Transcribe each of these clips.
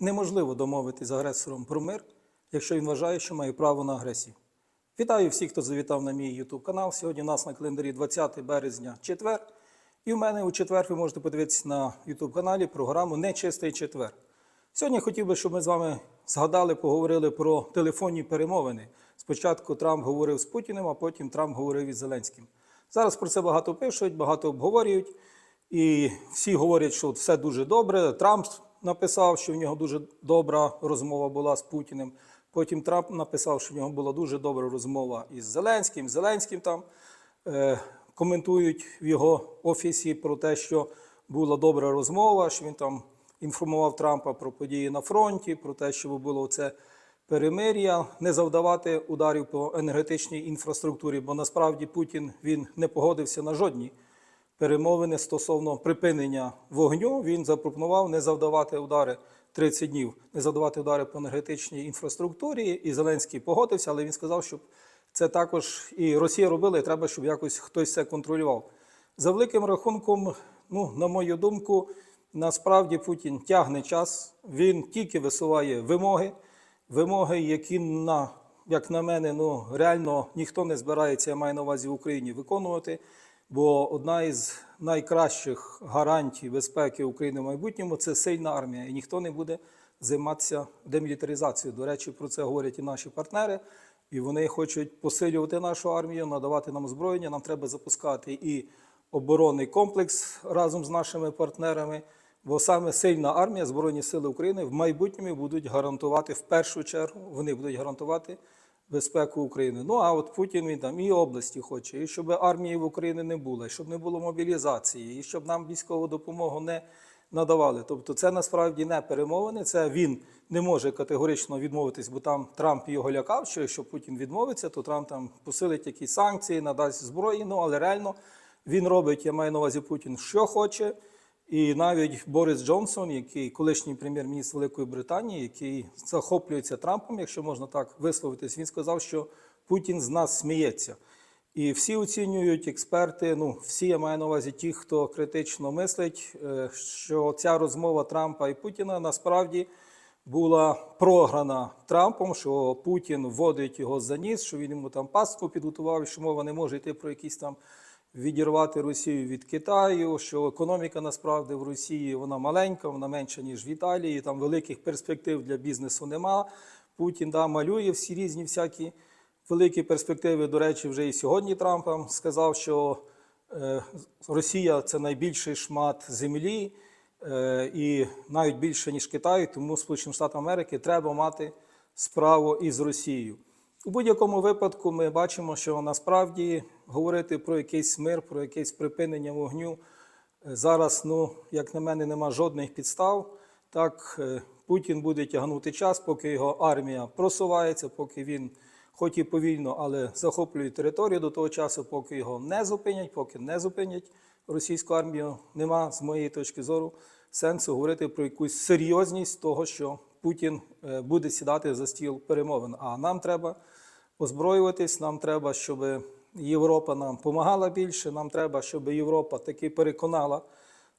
Неможливо домовитись з агресором про мир, якщо він вважає, що має право на агресію. Вітаю всіх, хто завітав на мій YouTube канал. Сьогодні у нас на календарі 20 березня, четвер. І в мене у четвер ви можете подивитися на YouTube каналі програму Нечистий четвер. Сьогодні хотів би, щоб ми з вами згадали, поговорили про телефонні перемовини. Спочатку Трамп говорив з Путіним, а потім Трамп говорив із Зеленським. Зараз про це багато пишуть, багато обговорюють. І всі говорять, що все дуже добре. Трамп написав, що в нього дуже добра розмова була з Путіним. Потім Трамп написав, що в нього була дуже добра розмова із Зеленським. Зеленським там е, коментують в його офісі про те, що була добра розмова, що він там інформував Трампа про події на фронті, про те, що було це перемир'я, не завдавати ударів по енергетичній інфраструктурі, бо насправді Путін він не погодився на жодні перемовини стосовно припинення вогню. Він запропонував не завдавати удари 30 днів, не завдавати удари по енергетичній інфраструктурі. І Зеленський погодився, але він сказав, щоб це також і Росія робила, і треба, щоб якось хтось це контролював. За великим рахунком, ну, на мою думку, насправді Путін тягне час, він тільки висуває вимоги, вимоги, які на, як на мене, ну реально ніхто не збирається, я маю на увазі в Україні виконувати. Бо одна із найкращих гарантій безпеки України в майбутньому це сильна армія, і ніхто не буде займатися демілітаризацією. До речі, про це говорять і наші партнери, і вони хочуть посилювати нашу армію, надавати нам озброєння. Нам треба запускати і оборонний комплекс разом з нашими партнерами. Бо саме сильна армія, Збройні Сили України в майбутньому будуть гарантувати в першу чергу, вони будуть гарантувати безпеку України. Ну а от Путін він там і області хоче, і щоб армії в Україні не було, і щоб не було мобілізації, і щоб нам військову допомогу не надавали. Тобто, це насправді не перемовини. Це він не може категорично відмовитись, бо там Трамп його лякав, що якщо Путін відмовиться, то Трамп там посилить якісь санкції, надасть зброї. Ну але реально він робить, я маю на увазі Путін, що хоче. І навіть Борис Джонсон, який колишній прем'єр-міністр Великої Британії, який захоплюється Трампом, якщо можна так висловитись, він сказав, що Путін з нас сміється. І всі оцінюють експерти. Ну, всі я маю на увазі ті, хто критично мислить, е, що ця розмова Трампа і Путіна насправді була програна Трампом, що Путін вводить його за ніс, що він йому там пастку підготував, що мова не може йти про якісь там відірвати Росію від Китаю, що економіка насправді в Росії вона маленька, вона менша, ніж в Італії, там великих перспектив для бізнесу нема. Путін да, малює всі різні всякі великі перспективи. До речі, вже і сьогодні Трамп сказав, що е, Росія це найбільший шмат землі, е, і навіть більше, ніж Китай, тому Сполученим Штатам Америки треба мати справу із Росією. У будь-якому випадку ми бачимо, що насправді говорити про якийсь мир, про якесь припинення вогню е, зараз, ну, як на мене, нема жодних підстав. Так, е, Путін буде тягнути час, поки його армія просувається, поки він, хоч і повільно, але захоплює територію до того часу, поки його не зупинять, поки не зупинять російську армію, нема з моєї точки зору сенсу говорити про якусь серйозність того, що Путін е, буде сідати за стіл перемовин. А нам треба озброюватись, нам треба, щоб Європа нам допомагала більше. Нам треба, щоб Європа таки переконала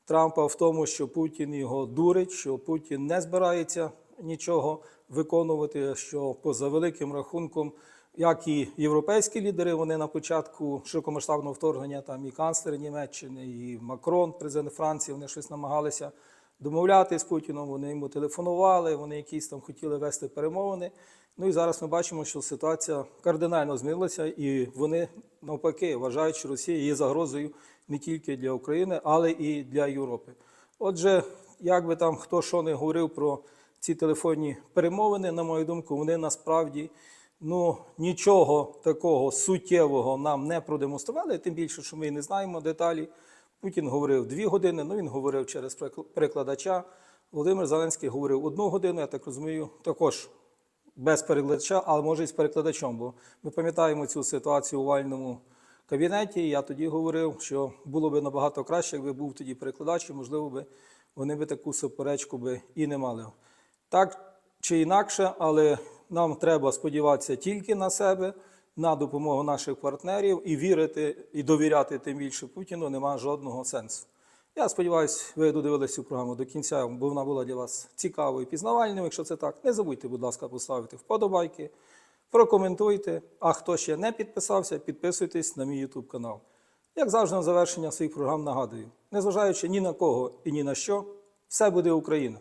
Трампа в тому, що Путін його дурить, що Путін не збирається нічого виконувати. Що поза великим рахунком, як і європейські лідери, вони на початку широкомасштабного вторгнення, там і канцлер Німеччини, і Макрон, президент Франції, вони щось намагалися домовляти з Путіном. Вони йому телефонували, вони якісь там хотіли вести перемовини. Ну і зараз ми бачимо, що ситуація кардинально змінилася, і вони навпаки вважають, що Росія є загрозою не тільки для України, але і для Європи. Отже, як би там хто що не говорив про ці телефонні перемовини, на мою думку, вони насправді ну, нічого такого суттєвого нам не продемонстрували, тим більше, що ми не знаємо деталі. Путін говорив дві години, ну він говорив через перекладача. Володимир Зеленський говорив одну годину, я так розумію, також без перекладача, але може і з перекладачом. Бо ми пам'ятаємо цю ситуацію у вальному кабінеті. Я тоді говорив, що було б набагато краще, якби був тоді перекладач, і, можливо, би вони би таку суперечку би і не мали. Так чи інакше, але нам треба сподіватися тільки на себе, на допомогу наших партнерів і вірити і довіряти тим більше Путіну нема жодного сенсу. Я сподіваюся, ви додивились цю програму до кінця, бо вона була для вас цікавою і пізнавальною. Якщо це так, не забудьте, будь ласка, поставити вподобайки, прокоментуйте. А хто ще не підписався, підписуйтесь на мій YouTube канал. Як завжди, на завершення своїх програм нагадую, незважаючи ні на кого і ні на що, все буде Україна.